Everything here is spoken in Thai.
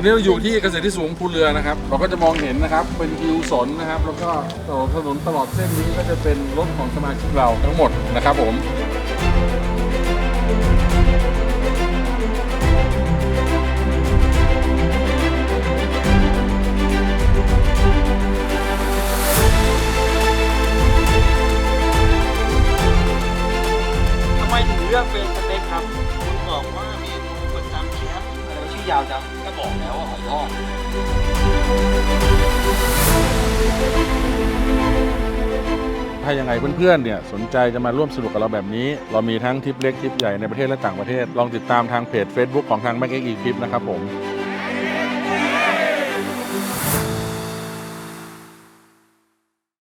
วันนี้เราอยู่ที่เกษตรที่สูงภูเรือนะครับ เราก็จะมองเห็นนะครับ เป็นทิวสนนะครับ แล้วก็ถนนตลอดเส้นนี้ก็จะเป็นรถของสมาชิกเราทั้งหมดนะครับผมทำไมถึงเลือกเป็นสเต็กครับ ยาวจังก็บอกแล้วว่าหอยทอดถ้ายังไงเพื่อนๆเนี่ยสนใจจะมาร่วมสนุกกับเราแบบนี้ เรามีทั้งทริปเล็กทริปใหญ่ในประเทศและต่างประเทศ ลองติดตามทางเพจ Facebook ของทาง m a c เอ็กอีคลิปนะครับผม